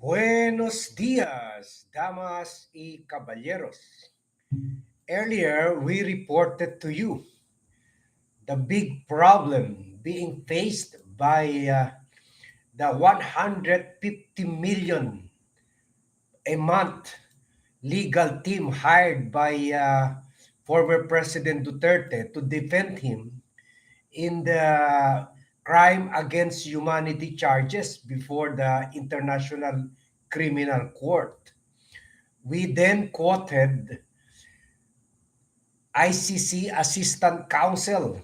Buenos dias, damas y caballeros. Earlier, we reported to you the big problem being faced by uh, the 150 million a month legal team hired by uh, former President Duterte to defend him in the crime against humanity charges before the International Criminal Court. We then quoted ICC Assistant Counsel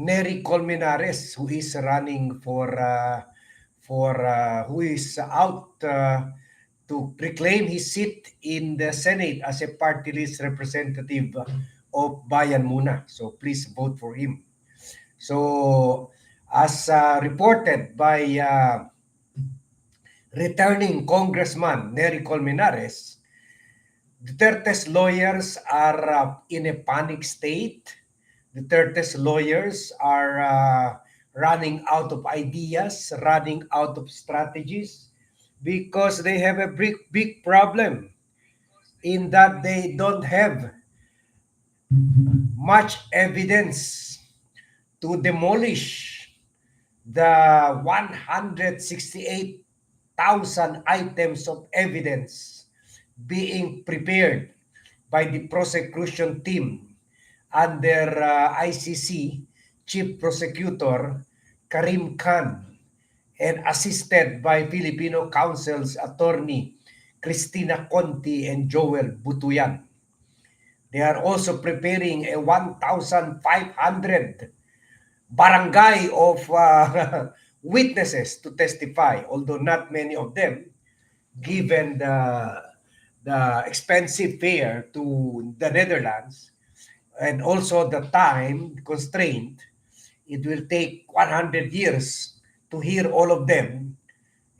Nery Colmenares, who is running for uh, for uh, who is out uh, to reclaim his seat in the Senate as a party list representative of Bayan Muna. So please vote for him. So, as uh, reported by uh, returning Congressman Nery Colmenares, Duterte's lawyers are uh, in a panic state. Duterte's lawyers are uh, running out of ideas, running out of strategies, because they have a big, big problem in that they don't have much evidence to demolish the 168,000 items of evidence being prepared by the prosecution team under uh, ICC Chief Prosecutor Karim Khan and assisted by Filipino Council's attorney Christina Conti and Joel Butuyan. They are also preparing a 1,500 barangay of uh, witnesses to testify, although not many of them, given the, the expensive fare to the Netherlands and also the time constraint, it will take 100 years to hear all of them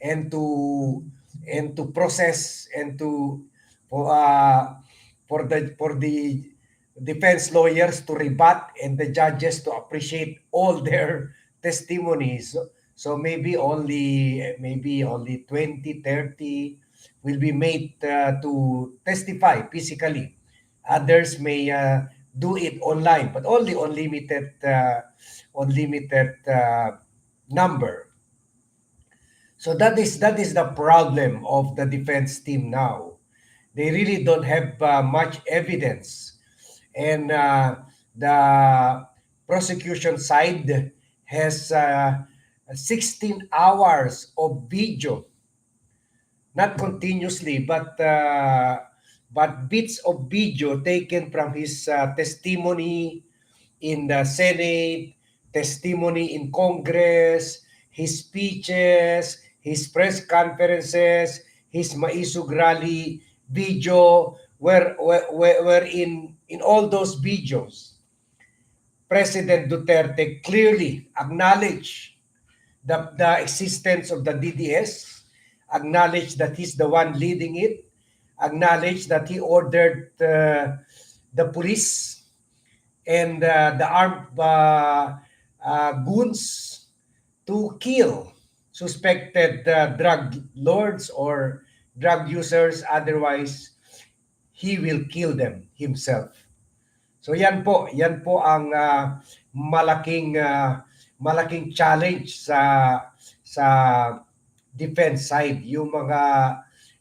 and to and to process and to uh, for the for the defense lawyers to rebut and the judges to appreciate all their testimonies. So maybe only maybe only 20 30 will be made uh, to testify physically. Others may uh, do it online but only on limited uh, on limited uh, number. So that is that is the problem of the defense team now. They really don't have uh, much evidence and uh, the prosecution side has uh, 16 hours of video. Not continuously but uh, but bits of video taken from his uh, testimony in the senate testimony in congress his speeches his press conferences his maisug rally video where, where, where, where in, all those videos, President Duterte clearly acknowledged the, the existence of the DDS, acknowledged that he's the one leading it, acknowledged that he ordered uh, the police and uh, the armed uh, uh, goons to kill suspected uh, drug lords or drug users otherwise he will kill them himself. So yan po, yan po ang uh, malaking uh, malaking challenge sa sa defense side yung mga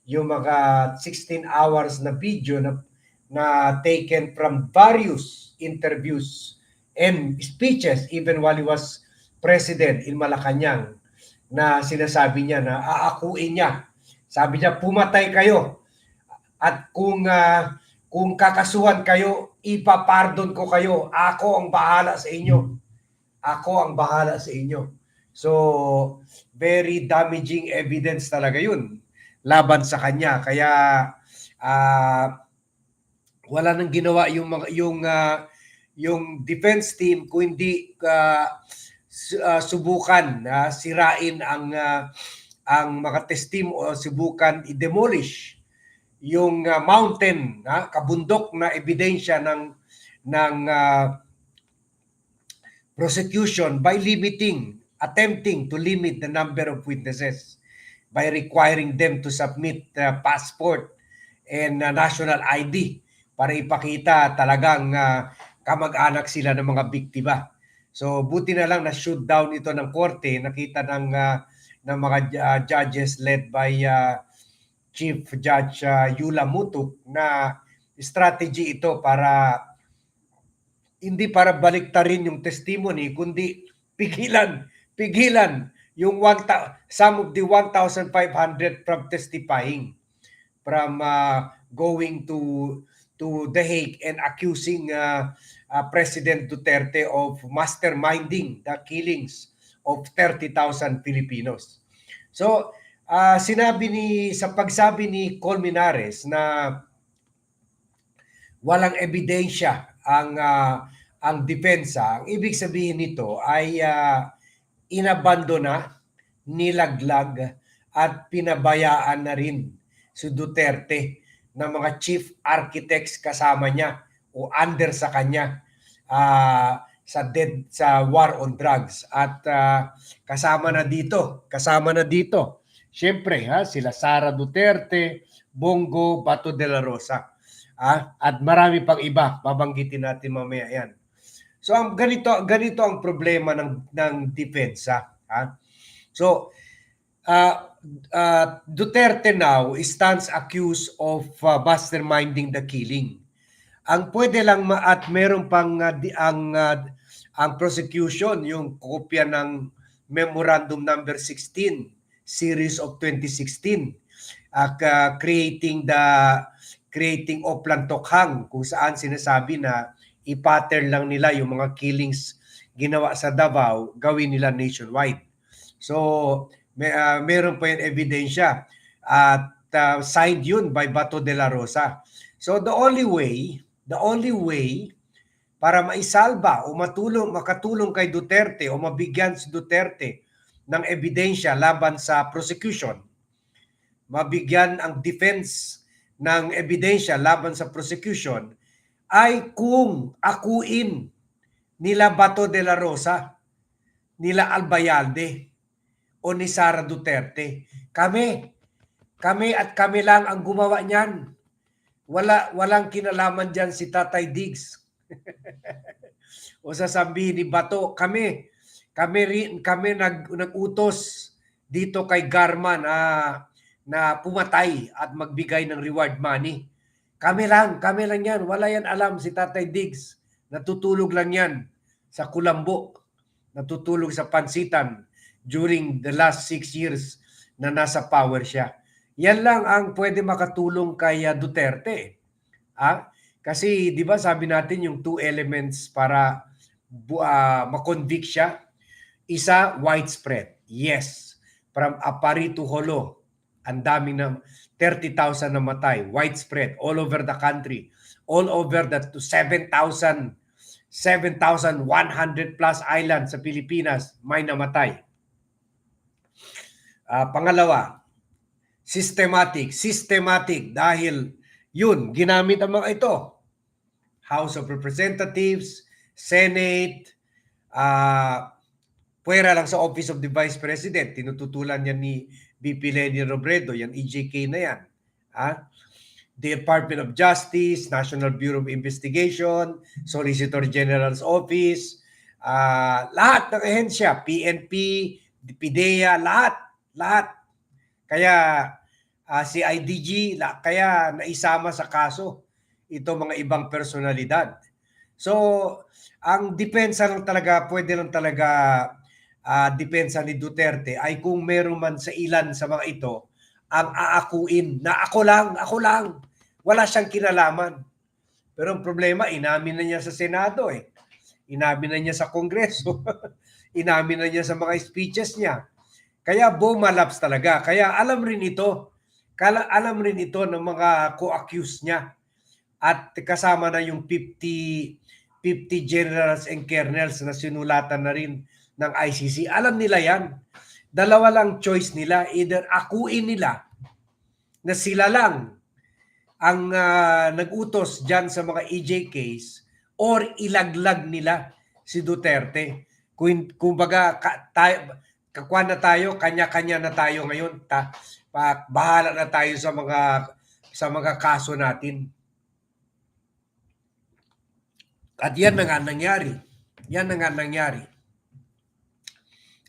yung mga 16 hours na video na na taken from various interviews and speeches even while he was president in Malacanang na sinasabi niya na aakuin niya. Sabi niya, pumatay kayo at kung uh, kung kakasuhan kayo, ipapardon ko kayo. Ako ang bahala sa inyo. Ako ang bahala sa inyo. So, very damaging evidence talaga yun laban sa kanya. Kaya uh, wala nang ginawa yung yung uh, yung defense team kung hindi uh, uh, subukan uh, sirain ang uh, ang mga testim o subukan i-demolish yung uh, mountain, ha, kabundok na ebidensya ng ng uh, prosecution by limiting, attempting to limit the number of witnesses. by requiring them to submit uh, passport and uh, national ID para ipakita talagang uh, kamag-anak sila ng mga biktima. So buti na lang na shoot down ito ng korte, nakita ng uh, ng mga uh, judges led by uh, Chief Judge uh, Yula Mutuk na strategy ito para hindi para baliktarin yung testimony kundi pigilan pigilan yung one some of the 1,500 from testifying from uh, going to to The Hague and accusing uh, uh, President Duterte of masterminding the killings of 30,000 Filipinos. So, uh, sinabi ni sa pagsabi ni Colmenares na walang ebidensya ang uh, ang depensa, ang ibig sabihin nito ay uh, inabandona, nilaglag at pinabayaan na rin si Duterte ng mga chief architects kasama niya o under sa kanya uh, sa dead sa war on drugs. At uh, kasama na dito kasama na dito syempre ha sila Sara Duterte Bongo Bato de la Rosa ah, at marami pang iba babanggitin natin mamaya yan. So ang ganito ganito ang problema ng ng depensa ha? So uh, uh, Duterte now stands accused of uh, masterminding the killing. Ang pwede lang ma- at meron pang uh, di, ang uh, ang prosecution yung kopya ng memorandum number 16 series of 2016 uh, ka- creating the creating Oplan Tokhang kung saan sinasabi na i-pattern lang nila yung mga killings ginawa sa Davao gawin nila nationwide. So may, uh, meron pa yung ebidensya at uh, signed yun by Bato de la Rosa. So the only way, the only way para maisalba o matulong makatulong kay Duterte o mabigyan si Duterte ng ebidensya laban sa prosecution, mabigyan ang defense ng ebidensya laban sa prosecution ay kung akuin nila Bato de la Rosa, nila Albayalde, o ni Sara Duterte. Kami, kami at kami lang ang gumawa niyan. Wala walang kinalaman diyan si Tatay Diggs. o sasabihin ni Bato, kami kami rin kami nag nagutos dito kay Garma na na pumatay at magbigay ng reward money. Kami lang, kami lang yan. Wala yan alam si Tatay Diggs. Natutulog lang yan sa kulambo. Natutulog sa pansitan during the last six years na nasa power siya. Yan lang ang pwede makatulong kay uh, Duterte. Ah? Kasi 'di ba sabi natin yung two elements para uh, makonvict siya. Isa widespread. Yes. From Apari to Holo. Ang daming na 30,000 na matay. Widespread all over the country. All over the 7,000 7,100 plus islands sa Pilipinas may namatay. Uh, pangalawa, systematic. Systematic dahil yun, ginamit ang mga ito. House of Representatives, Senate, uh, puwera lang sa Office of the Vice President. Tinututulan yan ni VP Lenny Robredo, yan EJK na yan. Ha? The Department of Justice, National Bureau of Investigation, Solicitor General's Office, uh, lahat ng ehensya, PNP, PIDEA, lahat lahat. Kaya uh, si IDG, la, kaya naisama sa kaso ito mga ibang personalidad. So, ang depensa lang talaga, pwede lang talaga uh, depensa ni Duterte ay kung meron man sa ilan sa mga ito ang aakuin na ako lang, ako lang. Wala siyang kinalaman. Pero ang problema, inamin na niya sa Senado eh. Inamin na niya sa Kongreso. inamin na niya sa mga speeches niya. Kaya bumalaps talaga. Kaya alam rin ito. Kala, alam rin ito ng mga co-accused niya. At kasama na yung 50 50 generals and colonels na sinulatan na rin ng ICC. Alam nila yan. Dalawa lang choice nila. Either akuin nila na sila lang ang uh, nag-utos dyan sa mga EJ case or ilaglag nila si Duterte. Kung, kumbaga, ka, tayo, kakwa na tayo, kanya-kanya na tayo ngayon. Ta, pa, bahala na tayo sa mga sa mga kaso natin. At yan na nga nangyari. Yan na nga nangyari.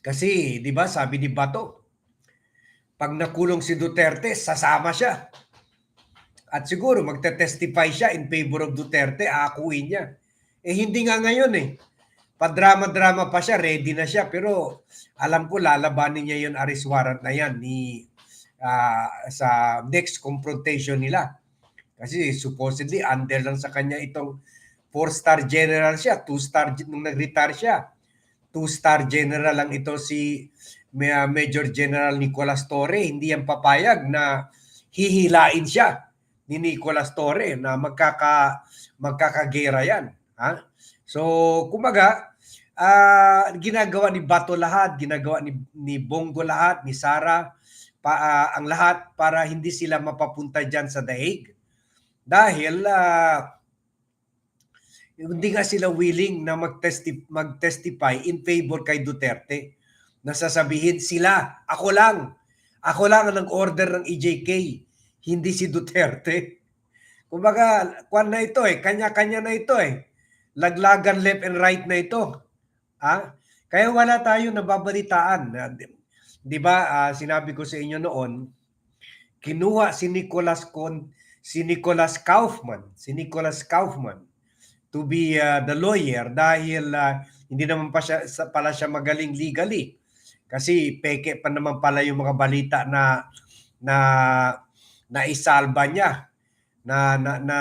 Kasi, di ba, sabi ni Bato, pag nakulong si Duterte, sasama siya. At siguro magte-testify siya in favor of Duterte, aakuin niya. Eh hindi nga ngayon eh. Padrama-drama pa siya, ready na siya. Pero alam ko lalabanin niya yung arrest warrant na yan ni, ah, sa next confrontation nila. Kasi supposedly under lang sa kanya itong four-star general siya, two-star nung nag-retire siya. Two-star general lang ito si Ma- Major General Nicolas Torre. Hindi yan papayag na hihilain siya ni Nicolas Torre na magkaka magkakagera yan. Ha? So, kumaga, ah, ginagawa ni Bato lahat, ginagawa ni, ni Bongo lahat, ni Sara, pa, ah, ang lahat para hindi sila mapapunta dyan sa daig. Dahil ah, hindi nga sila willing na mag-testi- mag-testify in favor kay Duterte. Nasasabihin sila, ako lang, ako lang ang nag-order ng EJK, hindi si Duterte. Kumbaga, kwan na ito eh, kanya-kanya na ito eh. Laglagan left and right na ito. Ha? Kaya wala tayo nababalitaan. Na, di, ba, ah, sinabi ko sa inyo noon, kinuha si Nicholas Con, si Nicholas Kaufman, si Nicholas Kaufman to be uh, the lawyer dahil uh, hindi naman pa siya pala siya magaling legally. Kasi peke pa naman pala yung mga balita na na naisalba niya na na, na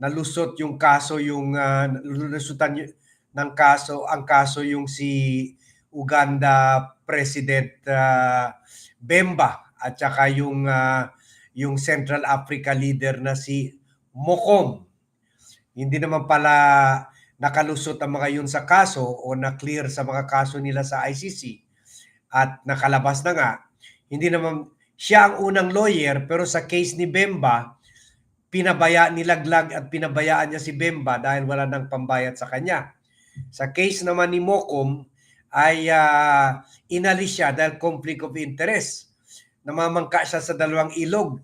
nalusot yung kaso yung uh, nalusutan y- ng kaso ang kaso yung si Uganda President uh, Bemba at saka yung uh, yung Central Africa leader na si Mokom hindi naman pala nakalusot ang mga yun sa kaso o na-clear sa mga kaso nila sa ICC at nakalabas na nga, hindi naman siya ang unang lawyer pero sa case ni Bemba, pinabaya nilaglag at pinabayaan niya si Bemba dahil wala nang pambayad sa kanya. Sa case naman ni Mokom ay ah, inalis siya dahil conflict of interest. Namamangka siya sa dalawang ilog.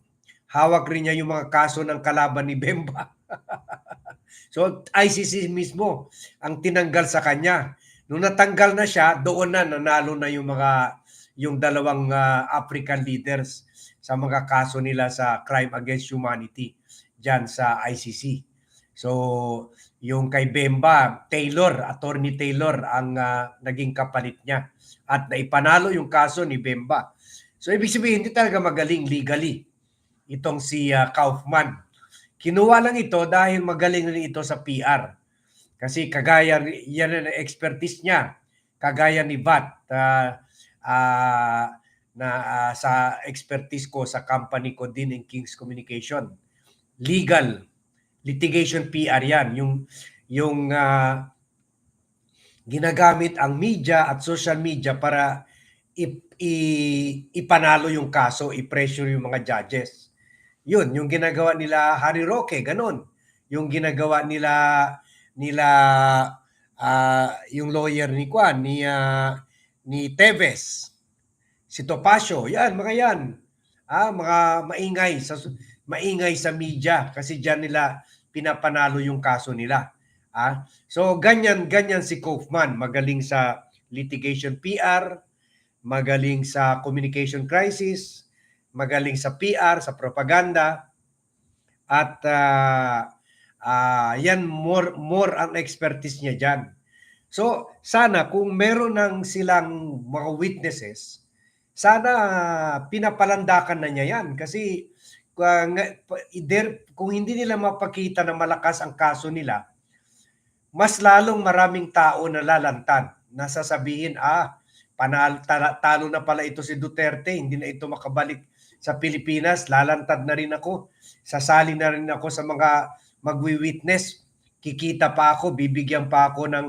Hawak rin niya yung mga kaso ng kalaban ni Bemba. So ICC mismo ang tinanggal sa kanya. Nung natanggal na siya, doon na nanalo na yung mga yung dalawang ah, African leaders sa mga kaso nila sa crime against humanity diyan sa ICC. So yung kay Bemba, Taylor, Attorney Taylor ang ah, naging kapalit niya at naipanalo yung kaso ni Bemba. So ibig sabihin hindi talaga magaling legally itong si ah, Kaufman. Kinuha lang ito dahil magaling rin ito sa PR. Kasi kagaya, yan ang expertise niya. Kagaya ni Vat, ah, ah, na ah, sa expertise ko sa company ko din in King's Communication. Legal, litigation PR yan. Yung, yung ah, ginagamit ang media at social media para ip, i- ipanalo yung kaso, i-pressure yung mga judges. Yun, yung ginagawa nila Harry Roque, ganun. Yung ginagawa nila nila ah, yung lawyer ni Juan, ni ah, ni Teves, si Topacio, yan, mga yan. Ah, mga maingay sa maingay sa media kasi diyan nila pinapanalo yung kaso nila. Ah, so ganyan ganyan si Kaufman, magaling sa litigation PR, magaling sa communication crisis, magaling sa PR, sa propaganda, at ah, ah, yan more more ang expertise niya diyan. So sana kung meron ng silang mga witnesses, sana pinapalandakan na niya yan kasi uh, kung hindi nila mapakita na malakas ang kaso nila, mas lalong maraming tao na lalantad na sasabihin, ah, panal, talo na pala ito si Duterte, hindi na ito makabalik sa Pilipinas, lalantad na rin ako, sasali na rin ako sa mga magwi-witness, kikita pa ako, bibigyan pa ako ng,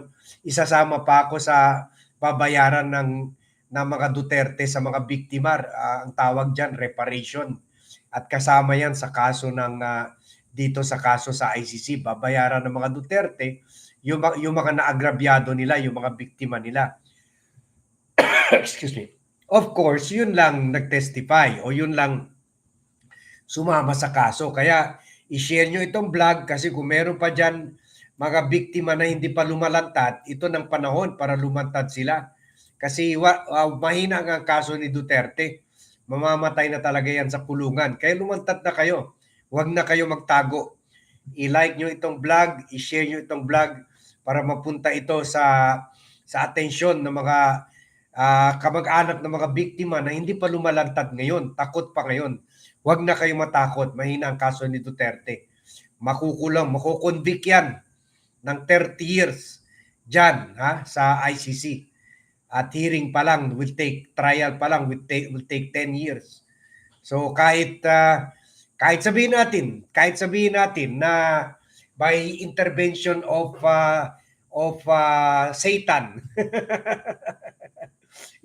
isasama pa ako sa babayaran ng, ng mga Duterte sa mga biktima, Ah, ang tawag dyan, reparation. At kasama yan sa kaso ng, ah, dito sa kaso sa ICC, babayaran ng mga Duterte, yung, yung mga naagrabyado nila, yung mga biktima nila. excuse me. Of course, yun lang nag-testify o yun lang sumama sa kaso. Kaya i-share nyo itong vlog kasi kung meron pa dyan mga biktima na hindi pa lumalantad, ito ng panahon para lumantad sila. Kasi uh, mahina ang kaso ni Duterte. Mamamatay na talaga yan sa kulungan. Kaya lumantad na kayo. Huwag na kayo magtago. I-like nyo itong vlog, i-share nyo itong vlog para mapunta ito sa sa atensyon ng mga uh, kamag-anak ng mga biktima na hindi pa lumalantad ngayon, takot pa ngayon. Huwag na kayo matakot, mahina ang kaso ni Duterte. Makukulang, makukonvict yan ng 30 years dyan ha, sa ICC. At hearing pa lang will take, trial pa lang will take, will take 10 years. So kahit uh, kahit sabihin natin, kahit sabihin natin na by intervention of uh, of uh, Satan.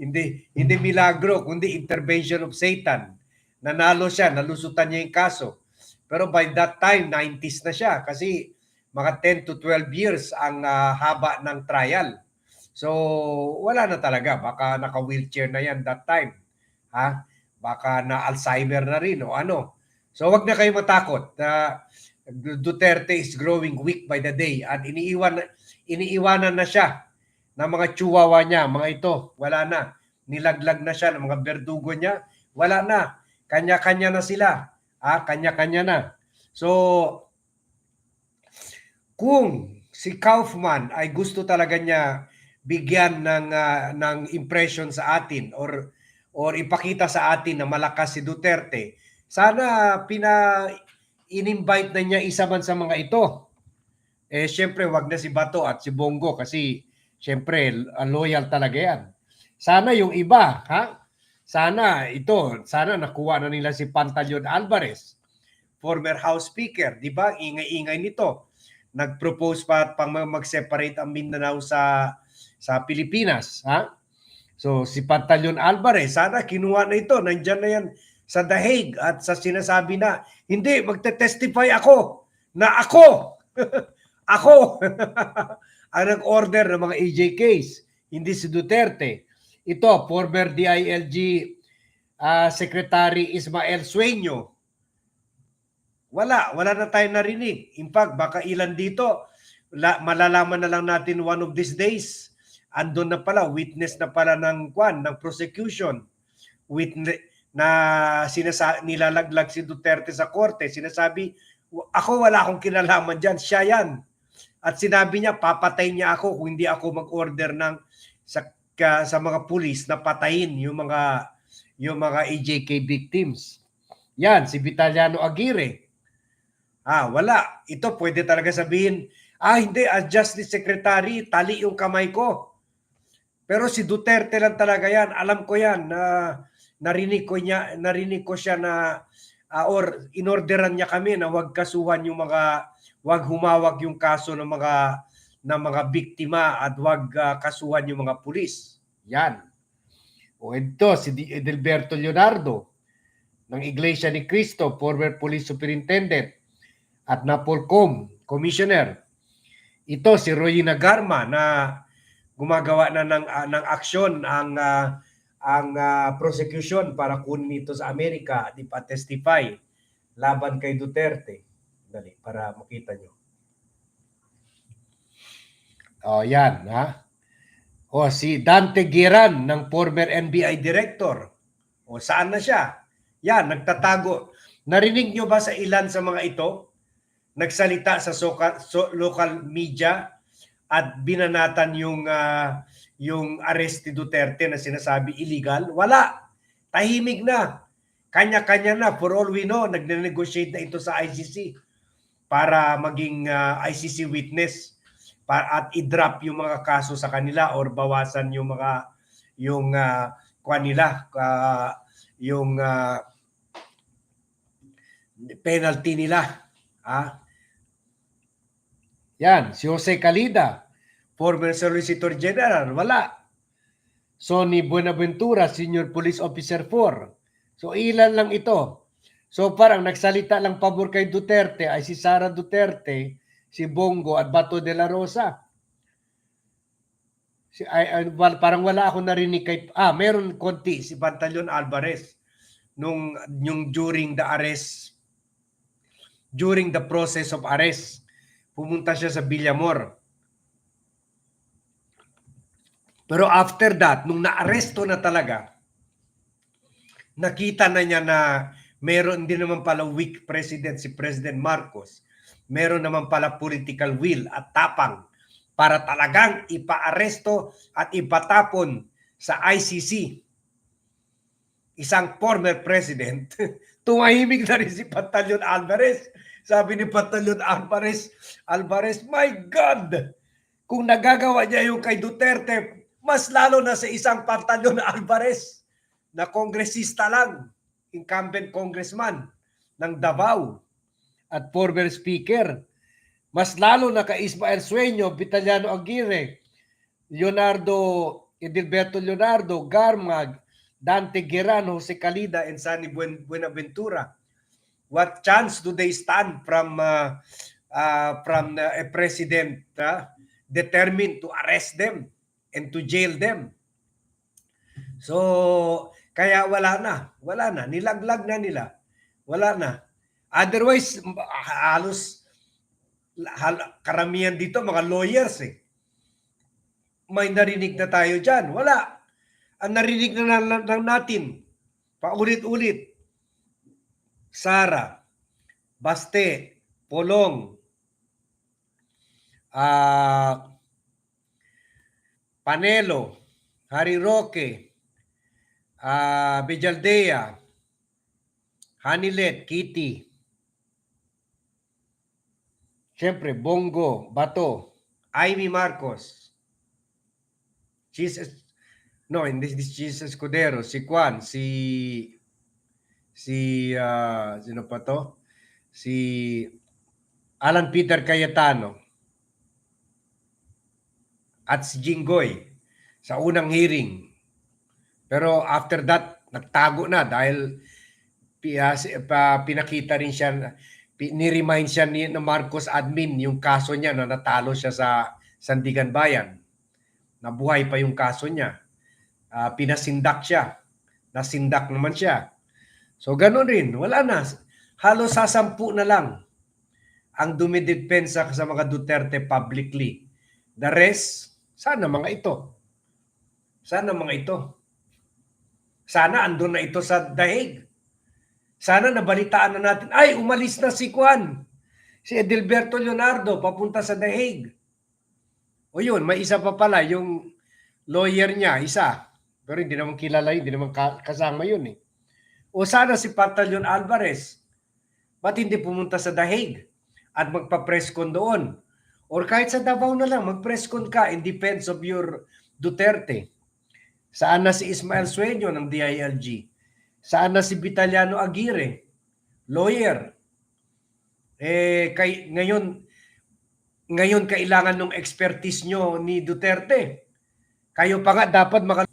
hindi hindi milagro kundi intervention of Satan. Nanalo siya, nalusutan niya yung kaso. Pero by that time 90s na siya kasi mga 10 to 12 years ang uh, haba ng trial. So wala na talaga, baka naka-wheelchair na yan that time. Ha? Baka na Alzheimer na rin o ano. So wag na kayo matakot. Uh, Duterte is growing weak by the day at iniiwan iniiwanan na siya ng mga chihuahua niya, mga ito, wala na. Nilaglag na siya ng mga berdugo niya, wala na. Kanya-kanya na sila. Ah, kanya-kanya na. So, kung si Kaufman ay gusto talaga niya bigyan ng uh, ng impression sa atin or or ipakita sa atin na malakas si Duterte, sana pina in-invite na niya isa man sa mga ito eh syempre wag na si Bato at si Bongo kasi syempre loyal talaga yan. Sana yung iba, ha? Sana ito, sana nakuha na nila si Pantaleon Alvarez, former House Speaker, di ba? Ingay-ingay nito. Nag-propose pa pang mag-separate ang Mindanao sa sa Pilipinas, ha? So si Pantaleon Alvarez, sana kinuha na ito, nandiyan na yan sa The Hague at sa sinasabi na, hindi, magte-testify ako na ako Ako ang nag-order ng mga EJ case, hindi si Duterte. Ito, former DILG uh, Secretary Ismael Sueño. Wala, wala na tayo narinig. In fact, baka ilan dito, la, malalaman na lang natin one of these days. Andun na pala, witness na pala ng kwan, ng prosecution. Witness, na sinasa nilalaglag si Duterte sa korte, sinasabi, ako wala akong kinalaman dyan, siya yan. At sinabi niya, papatay niya ako kung hindi ako mag-order ng sa, ka, sa mga pulis na patayin yung mga yung mga AJK victims. Yan, si Vitaliano Aguirre. Ah, wala. Ito pwede talaga sabihin, ah, hindi, as Justice Secretary, tali yung kamay ko. Pero si Duterte lang talaga yan. Alam ko yan na narinig ko niya, narinig ko siya na uh, or inorderan niya kami na wag kasuhan yung mga wag humawak yung kaso ng mga ng mga biktima at wag uh, kasuhan yung mga pulis. Yan. O ito, si Edelberto Leonardo ng Iglesia ni Cristo, former police superintendent at Napolcom commissioner. Ito si Royina Garma na gumagawa na ng uh, ng aksyon ang uh, ang uh, prosecution para kunin ito sa Amerika at ipatestify laban kay Duterte. Dali, para makita nyo. Oh, yan, ha? O, si Dante Giran ng former NBI director. O, saan na siya? Yan, nagtatago. Narinig nyo ba sa ilan sa mga ito? Nagsalita sa soka, so, local media at binanatan yung uh, yung arrest ni Duterte na sinasabi illegal? Wala. Tahimik na. Kanya-kanya na. For all we know, nagne-negotiate na ito sa ICC para maging uh, ah, ICC witness para at i-drop yung mga kaso sa kanila or bawasan yung mga yung uh, kwan nila uh, yung uh, penalty nila ah yan si Jose Calida former solicitor general wala. Sonny Buenaventura senior police officer 4 so ilan lang ito So parang nagsalita lang pabor kay Duterte ay si Sara Duterte, si Bongo at Bato de la Rosa. Si, ay, ay, parang wala ako narinig kay... Ah, meron konti si Pantaleon Alvarez nung yung during the arrest during the process of arrest pumunta siya sa Villamor pero after that nung naaresto na talaga nakita na niya na meron din naman pala weak president si President Marcos meron naman pala political will at tapang para talagang ipaaresto at ipatapon sa ICC isang former president, tumahimik na rin si Pantaleon Alvarez. Sabi ni Pantaleon Alvarez, Alvarez, my God! Kung nagagawa niya yung kay Duterte, mas lalo na sa isang Pantaleon Alvarez na kongresista lang, incumbent congressman ng Davao at former speaker. Mas lalo na kay Ismael Sueño, Vitaliano Aguirre, Leonardo, Edilberto Leonardo, Garmag, Dante Gueran, Jose Calida, and Sunny Buen- Buenaventura. What chance do they stand from uh, uh, from uh, a president uh, determined to arrest them and to jail them? So, kaya wala na. Wala na. Nilaglag na nila. Wala na. Otherwise, m- halos hal- karamihan dito mga lawyers eh. May narinig na tayo dyan. Wala ang narinig na lang natin, paulit-ulit, Sara, Baste, Polong, ah Panelo, Harry Roque, ah Bejaldea, Hanilet, Kitty, Siyempre, Bongo, Bato, Amy Marcos, Jesus No, hindi this Jesus Escudero, si Juan, si si ah, sino pa to? Si Alan Peter Cayetano at si Jinggoy sa unang hearing. Pero after that, nagtago na dahil ah, pinakita rin siya, ni-remind siya ni Marcos admin yung kaso niya na natalo siya sa Sandigan Bayan. Nabuhay pa yung kaso niya ah, pinasindak siya. Nasindak naman siya. So ganun rin, wala na. Halos sasampu na lang ang dumidepensa sa mga Duterte publicly. The rest, sana mga ito. Sana mga ito. Sana andun na ito sa dahig. Sana nabalitaan na natin, ay umalis na si Juan. Si Edilberto Leonardo papunta sa dahig. O yun, may isa pa pala, yung lawyer niya, isa. Pero hindi naman kilala yun, hindi naman ka- kasama yun eh. O sana si Pantaleon Alvarez, ba't hindi pumunta sa Dahig at magpa-press con doon? Or kahit sa Davao na lang, mag-press con ka in defense of your Duterte. Saan na si Ismael Sueño ng DILG? Saan na si Vitaliano Aguirre? Lawyer. Eh, kay, ngayon, ngayon kailangan ng expertise nyo ni Duterte. Kayo pa nga dapat maka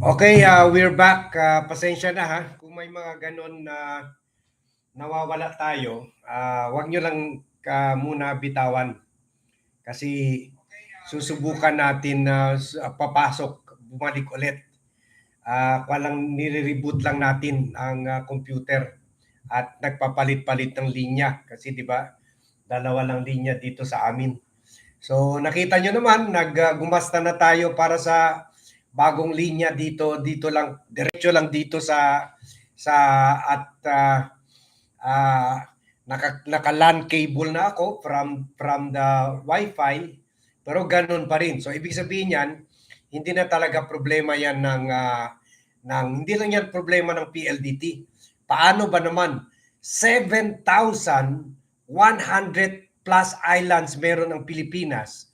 Okay, uh, we're back. Uh, pasensya na ha. Kung may mga ganun na nawawala tayo, uh, wag nyo lang ka muna bitawan. Kasi susubukan natin na uh, papasok, bumalik ulit. Uh, walang nire-reboot lang natin ang uh, computer at nagpapalit-palit ng linya kasi 'di ba dalawa lang linya dito sa amin. So nakita nyo naman naggumasta na tayo para sa bagong linya dito dito lang diretso lang dito sa sa at uh, uh, naka, naka LAN cable na ako from from the wifi pero ganun pa rin. So ibig sabihin yan hindi na talaga problema yan ng ah, ng hindi lang yan problema ng PLDT. Paano ba naman 7,100 plus islands meron ang Pilipinas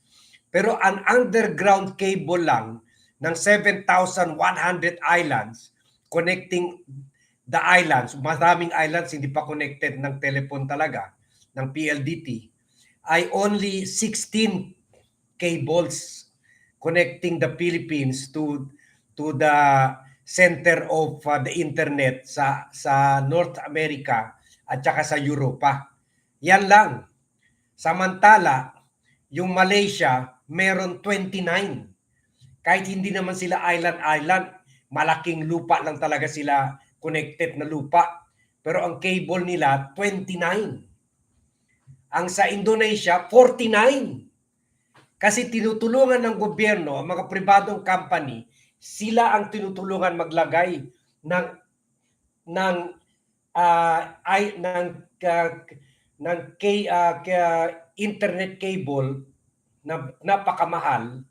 pero an underground cable lang ng 7,100 islands connecting the islands, maraming islands hindi pa connected ng telephone talaga, ng PLDT, ay only 16 cables connecting the Philippines to to the center of uh, the internet sa sa North America at saka sa Europa. Yan lang. Samantala, yung Malaysia meron 29. Kahit hindi naman sila island-island, malaking lupa lang talaga sila, connected na lupa. Pero ang cable nila, 29. Ang sa Indonesia, 49. Kasi tinutulungan ng gobyerno, ang mga pribadong company, sila ang tinutulungan maglagay ng ng ah, ay ng ka- ng K, ah, ka- internet cable na napakamahal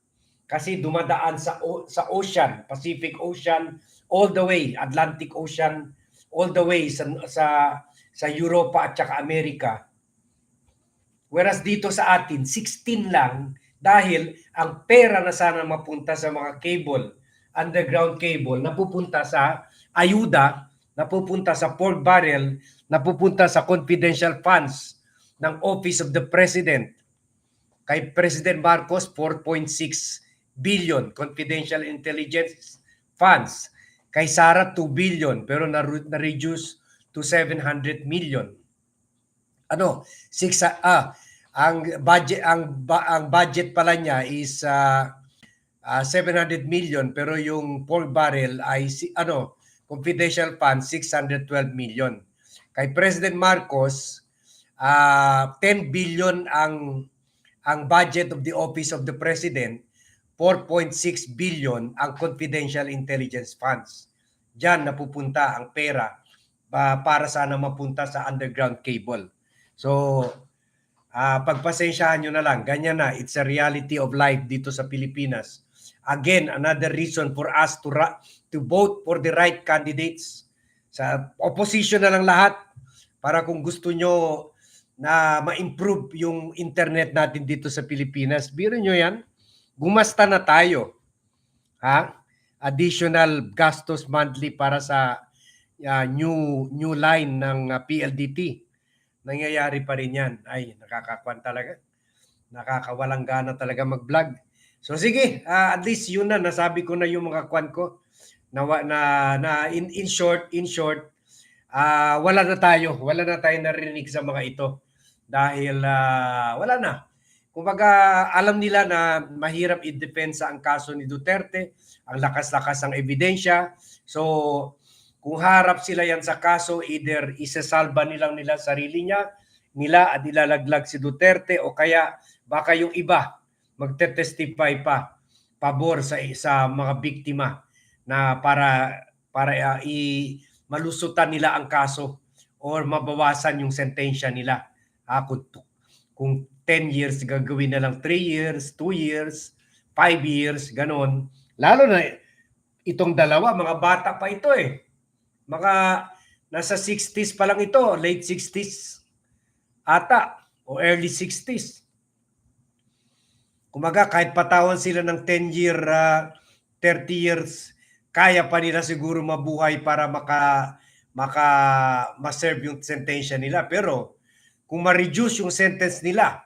kasi dumadaan sa sa ocean, Pacific Ocean, all the way Atlantic Ocean, all the way sa sa sa Europa at saka Amerika. Whereas dito sa atin 16 lang dahil ang pera na sana mapunta sa mga cable, underground cable, napupunta sa ayuda, napupunta sa pork barrel, napupunta sa confidential funds ng Office of the President. Kay President Marcos, 4.6 billion confidential intelligence funds. Kay Sara, 2 billion pero na- na-reduce to 700 million. Ano, six ah ang budget ang ang budget pala niya is ah, ah, 700 million pero yung pork barrel ay si, ano confidential fund 612 million. Kay President Marcos ah 10 billion ang ang budget of the office of the president 4.6 billion ang confidential intelligence funds. Diyan napupunta ang pera pa- para sana mapunta sa underground cable. So, ah pagpasensyahan nyo na lang. Ganyan na. It's a reality of life dito sa Pilipinas. Again, another reason for us to, to vote for the right candidates. Sa opposition na lang lahat para kung gusto nyo na ma-improve yung internet natin dito sa Pilipinas. Biro nyo yan, gumasta na tayo. Ha? Additional gastos monthly para sa ah, new new line ng ah, PLDT nangyayari pa rin yan. Ay, nakakakwan talaga. Nakakawalang gana talaga mag-vlog. So sige, ah, at least yun na, nasabi ko na yung mga kwan ko. Na, na, na in, in short, in short, ah, wala na tayo. Wala na tayo narinig sa mga ito. Dahil ah, wala na. Kumbaga, alam nila na mahirap i-depensa ang kaso ni Duterte, ang lakas-lakas ng ebidensya. So, kung harap sila yan sa kaso, either isasalba nilang nila sarili niya, nila at ilalaglag si Duterte o kaya baka yung iba magte-testify pa pabor sa sa mga biktima na para para uh, i malusutan nila ang kaso or mabawasan yung sentensya nila. Ah, kung, kung 10 years gagawin na lang 3 years, 2 years, 5 years, ganon. Lalo na itong dalawa, mga bata pa ito eh mga nasa 60s pa lang ito, late 60s ata o early 60s. Kumaga kahit patawan sila ng 10 year, ah, 30 years, kaya pa nila siguro mabuhay para maka maka ma-serve yung sentensya nila. Pero kung ma-reduce yung sentence nila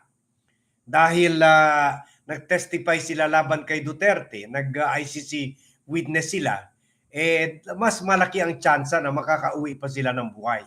dahil ah, nag-testify sila laban kay Duterte, nag-ICC witness sila, eh mas malaki ang tsansa na makakauwi pa sila ng buhay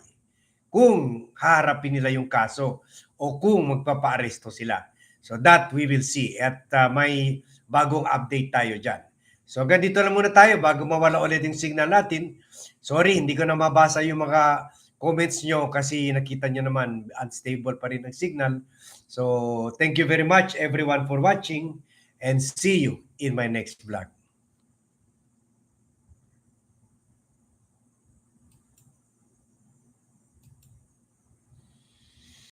kung harapin nila yung kaso o kung magpapaaresto sila. So that we will see at uh, may bagong update tayo dyan. So ganito lang muna tayo bago mawala ulit yung signal natin. Sorry, hindi ko na mabasa yung mga comments nyo kasi nakita nyo naman unstable pa rin ang signal. So thank you very much everyone for watching and see you in my next vlog.